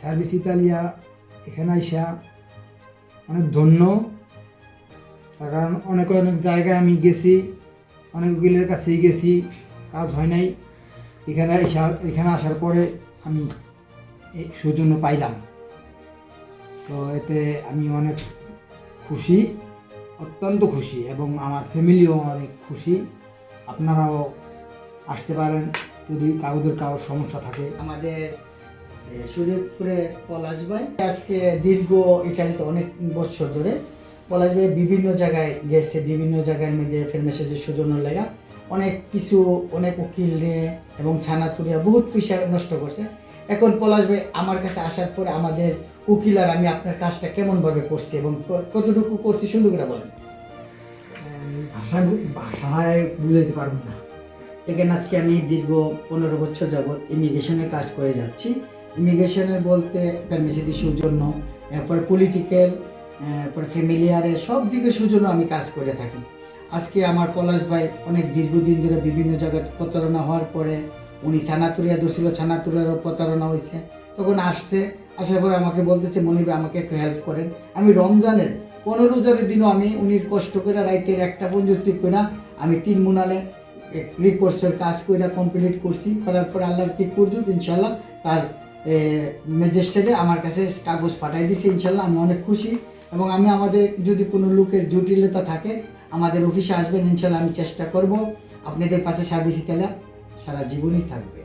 Service Italia, এখানে আইসা অনেক ধন্য। তার কারণ অনেক অনেক জায়গায় আমি গেছি, অনেক উকিলের কাছেই গেছি, কাজ হয় নাই। এখানে এখানে আসার পরে আমি এই সৌজন্য পাইলাম। তো এতে আমি অনেক খুশি, অত্যন্ত খুশি এবং আমার ফ্যামিলিও অনেক খুশি। আপনারাও আসতে পারেন যদি কাউদের কারোর সমস্যা থাকে। আমাদের শরীয়তপুরে পলাশ ভাই। আজকে দীর্ঘ ইটালিতে অনেক বছর ধরে পলাশ ভাই বিভিন্ন জায়গায় গেছে বিভিন্ন জায়গার মধ্যে ফেরমেসেজের সুজন্য লাগা। অনেক কিছু অনেক উকিল নিয়ে এবং ছানাতুরিয়া বহুত পয়সা নষ্ট করছে। এখন পলাশ ভাই আমার কাছে আসার পরে আমাদের উকিল আর আমি আপনার কাজটা কেমনভাবে করছি এবং কতটুকু করছি সুন্দর করে বলেন। ভাষায় ভাষায় বুঝাইতে পারব না। এখানে আজকে আমি দীর্ঘ পনেরো বছর যাবৎ ইমিগ্রেশনের কাজ করে যাচ্ছি। ইমিগ্রেশনের বলতে পারমিসিটি সৌজন্য এরপর পলিটিক্যাল এরপরে ফ্যামিলিয়ারে সব দিকে সৌজন্য আমি কাজ করে থাকি। আজকে আমার পলাশ ভাই অনেক দীর্ঘদিন ধরে বিভিন্ন জায়গায় প্রতারণা হওয়ার পরে উনি ছানাতুরিয়া ধরছিল ছানাতুরিয়ারও প্রতারণা হয়েছে। তখন আসছে, আসার পরে আমাকে বলতেছে, মনির আমাকে একটু হেল্প করেন। আমি রমজানের পনেরো রোজারের দিনও আমি উনির কষ্ট করে রাইতের একটা পর্যন্ত করে আমি তিন মুনালে রিকোর্সের কাজ কইরা কমপ্লিট করছি। করার পর আল্লাহর কি করছ ইনশাল্লাহ তার ম্যাজিস্ট্রেটে আমার কাছে কাগজ পাঠাই দিছে, ইনশাল্লাহ আমি অনেক খুশি। এবং আমি আমাদের, যদি কোনো লোকের জটিলতা থাকে, আমাদের অফিসে আসবেন, ইনশাল্লাহ আমি চেষ্টা করব। আপনাদের কাছে সার্ভিস তেলা সারা জীবনই থাকবে।